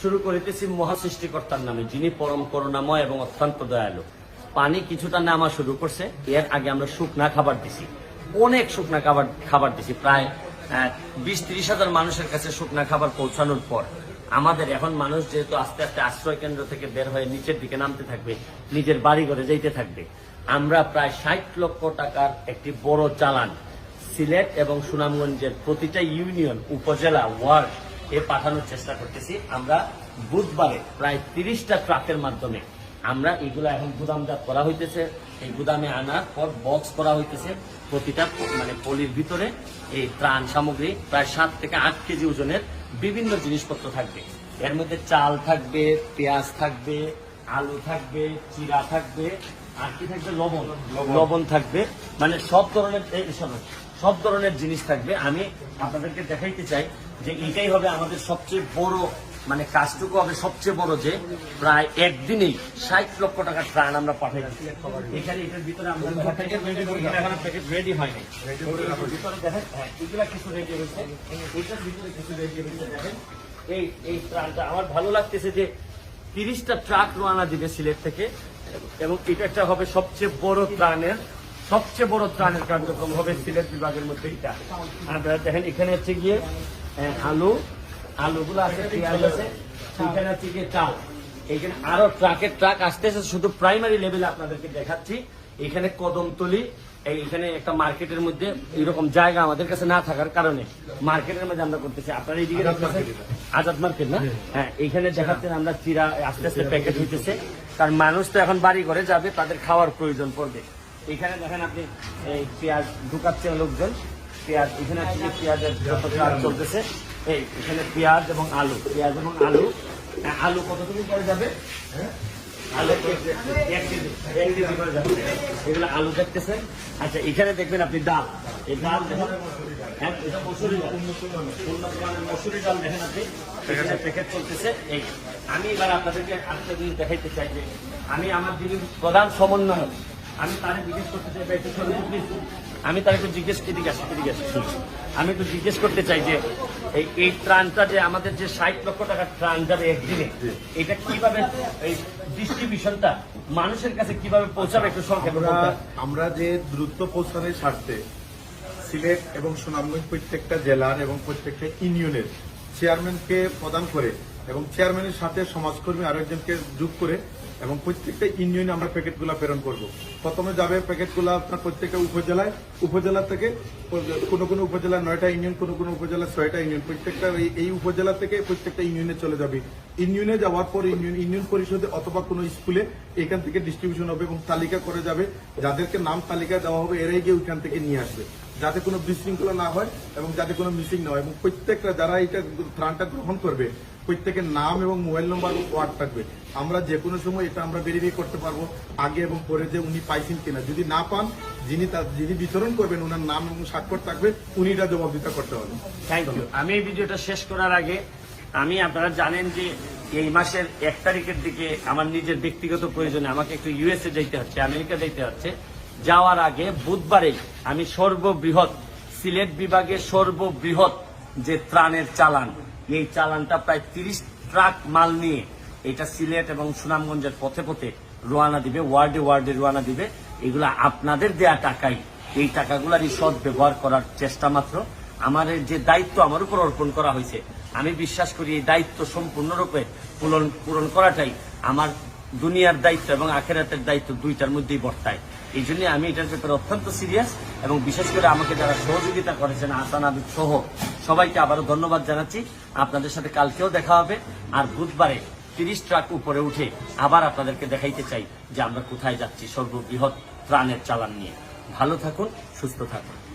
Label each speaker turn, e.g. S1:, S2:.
S1: শুরু করিতেছি মহা সৃষ্টিকর্তার নামে, যিনি পরম করুণাময় এবং অত্যন্ত দয়ালু। পানি কিছুটা নামা শুরু করছে, এর আগে আমরা শুকনা খাবার দিছি। অনেক শুকনা খাবার খাবার দিছি, প্রায় বিশ ত্রিশ হাজার মানুষের কাছে শুকনা খাবার পৌঁছানোর পর। আমাদের এখন মানুষ যেহেতু আস্তে আস্তে আশ্রয় কেন্দ্র থেকে বের হয়ে নিচের দিকে নামতে থাকবে, নিজের বাড়ি ঘরে যাইতে থাকবে। আমরা প্রায় ষাট লক্ষ টাকার একটি বড় চালান, সিলেট এবং সুনামগঞ্জের প্রতিটা ইউনিয়ন, উপজেলা, ওয়ার্ড এ পাঠানোর চেষ্টা করতেছি। আমরা বুধবারে প্রায় তিরিশটা ট্রাকের মাধ্যমে আমরা এগুলো এখন গুদামজাত করা হইতেছে। এই গুদামে আনার পর বক্স করা হইতেছে প্রতিটা মানে পলির ভিতরে এই ত্রাণ সামগ্রী। প্রায় সাত থেকে আট কেজি ওজনের বিভিন্ন জিনিসপত্র থাকবে। এর মধ্যে চাল থাকবে পেঁয়াজ থাকবে আলু থাকবে চিরা থাকবে আর কি থাকবে? লবণ। লবণ। থাকবে। মানে সব ধরনের সব ধরনের জিনিস থাকবে। আমি আপনাদেরকে দেখাইতে চাই যে এটাই হবে আমাদের সবচেয়ে বড় মানে কাজটুকু হবে সবচেয়ে বড় যে প্রায় একদিনেই ষাট লক্ষ টাকার ত্রাণ আমরা পাঠাই এখানে এটার ভিতরে আমরা প্যাকেট রেডি করি এখানে প্যাকেট রেডি হয়নি ভিতরে দেখেন হ্যাঁ, এগুলা কিছু রেডি হয়েছে। এটার ভিতরে কিছু রেডি হয়েছে দেখেন। এই এই ত্রাণটা আমার ভালো লাগতেছে যে তিরিশটা ট্রাক রোয়ানা দিবে সিলেট থেকে। এবং এটা একটা হবে সবচেয়ে বড় ত্রাণের সবচেয়ে বড় ত্রাণের কার্যক্রম হবে সিলেট বিভাগের মধ্যে এটা। আপনারা দেখেন এখানে হচ্ছে গিয়ে আলু আলুগুলো আছে পেঁয়াজ আছে এখানে হচ্ছে গিয়ে চাল। এখানে আরও ট্রাকের ট্রাক আসতেছে শুধু প্রাইমারি লেভেলে আপনাদেরকে দেখাচ্ছি। এখানে কদমতলি এই এখানে একটা মার্কেটের মধ্যে এরকম জায়গা আমাদের কাছে না থাকার কারণে মার্কেটের মধ্যে আমরা করতেছি। আপনারা এইদিকে আজাদ মার্কেট। না? হ্যাঁ। এইখানে দেখাচ্ছেন আমরা চিরা আস্তে আস্তে প্যাকেট হইতেছে। কারণ মানুষ তো এখন বাড়ি ঘরে যাবে তাদের খাওয়ার প্রয়োজন পড়বে। এখানে দেখেন আপনি এই পেঁয়াজ ঢুকাচ্ছেন লোকজন পেঁয়াজ এখানে যে পেঁয়াজের যত কাজ চলতেছে এই এখানে পেঁয়াজ এবং আলু পেঁয়াজ এবং আলু হ্যাঁ, আলু কতটুকু করে যাবে? আলু এক কেজি, এক কেজি, করে যাবে। এগুলো আলু দেখতেছেন আচ্ছা এখানে দেখবেন আপনি ডাল এই ডাল দেখেন হ্যাঁ, এটা মসুরি ডাল উন্নত মানের মসুরি ডাল দেখেন আপনি এখানে প্যাকেট চলতেছে। এই আমি এবার আপনাদেরকে আজকে দেখাইতে চাই যে আমি আমার যিনি প্রধান সমন্বয়ক আমি তারে জিজ্ঞেস করতে চাই একটু আমি তার একটু জিজ্ঞেস এদিকে আসি এদিকে আসি আমি একটু জিজ্ঞেস করতে চাই যে এই এই ত্রাণটা যে আমাদের যে ষাট লক্ষ টাকার ত্রাণ যাবে একদিনে এটা কীভাবে এই ডিস্ট্রিবিউশনটা মানুষের কাছে কীভাবে পৌঁছাবে একটু সংক্ষেপে
S2: আমরা আমরা যে দ্রুত পৌঁছানোর স্বার্থে সিলেট এবং সুনামগঞ্জ প্রত্যেকটা জেলার এবং প্রত্যেকটা ইউনিয়নের চেয়ারম্যানকে প্রদান করে এবং চেয়ারম্যানের সাথে সমাজকর্মী আরেকজনকে যোগ করে এবং প্রত্যেকটা ইউনিয়নে আমরা প্যাকেটগুলো প্রেরণ করব। প্রথমে যাবে প্যাকেটগুলো আপনার প্রত্যেকটা উপজেলায়। উপজেলা থেকে কোনো কোনো উপজেলা নয়টা ইউনিয়ন, কোনো কোনো উপজেলা ছয়টা ইউনিয়ন। প্রত্যেকটা এই- উপজেলা থেকে প্রত্যেকটা ইউনিয়নে চলে যাবে। ইউনিয়নে যাওয়ার পর ইউনিয়ন ইউনিয়ন পরিষদে অথবা কোনো স্কুলে এখান থেকে ডিস্ট্রিবিউশন হবে এবং তালিকা করে যাবে। যাদেরকে নাম তালিকা দেওয়া হবে, এরাই গিয়ে ওইখান থেকে নিয়ে আসবে। যাতে কোনো বিশৃঙ্খলা না হয় এবং যাতে কোনো মিসিং না হয়। এবং প্রত্যেকটা যারা এটা ত্রাণটা গ্রহণ করবে প্রত্যেকের নাম এবং মোবাইল নম্বর ওয়ার্ড থাকবে। আমরা যে কোনো সময় এটা আমরা ভেরিফাই করতে পারব আগে এবং পরে যে উনি পাইছেন কিনা। যদি না পান, যিনি তার যিনি বিতরণ করবেন ওনার নাম এবং স্বাক্ষর থাকবে উনি এটা জবাবদিতা করতে হবে।
S1: থ্যাংক ইউ আমি এই ভিডিওটা শেষ করার আগে আমি আপনারা জানেন যে এই মাসের এক তারিখের দিকে আমার নিজের ব্যক্তিগত প্রয়োজনে আমাকে একটু ইউএসএ যেতে হচ্ছে, আমেরিকা যেতে হচ্ছে। যাওয়ার আগে বুধবারেই আমি সর্ববৃহৎ সিলেট বিভাগে সর্ববৃহৎ যে ত্রাণের চালান এই চালানটা প্রায় তিরিশ ট্রাক মাল নিয়ে এটা সিলেট এবং সুনামগঞ্জের পথে পথে রোয়ানা দিবে, ওয়ার্ডে ওয়ার্ডে রোয়ানা দিবে। এগুলা আপনাদের দেয়া টাকাই। এই টাকাগুলারই সৎ ব্যবহার করার চেষ্টা মাত্র। আমার যে দায়িত্ব আমার উপর অর্পণ করা হয়েছে, আমি বিশ্বাস করি এই দায়িত্ব সম্পূর্ণরূপে পূরণ পূরণ করাটাই আমার দুনিয়ার দায়িত্ব এবং আখেরাতের দায়িত্ব দুইটার মধ্যেই বর্তায়। এই জন্য আমি এটার ব্যাপারে অত্যন্ত সিরিয়াস এবং বিশেষ করে আমাকে যারা সহযোগিতা করেছেন আসান আবিদ সহ সবাইকে আবারও ধন্যবাদ জানাচ্ছি। আপনাদের সাথে কালকেও দেখা হবে আর বুধবারে তিরিশ ট্রাক উপরে উঠে আবার আপনাদেরকে দেখাইতে চাই যে আমরা কোথায় যাচ্ছি সর্ববৃহৎ প্রাণের চালান নিয়ে। ভালো থাকুন, সুস্থ থাকুন।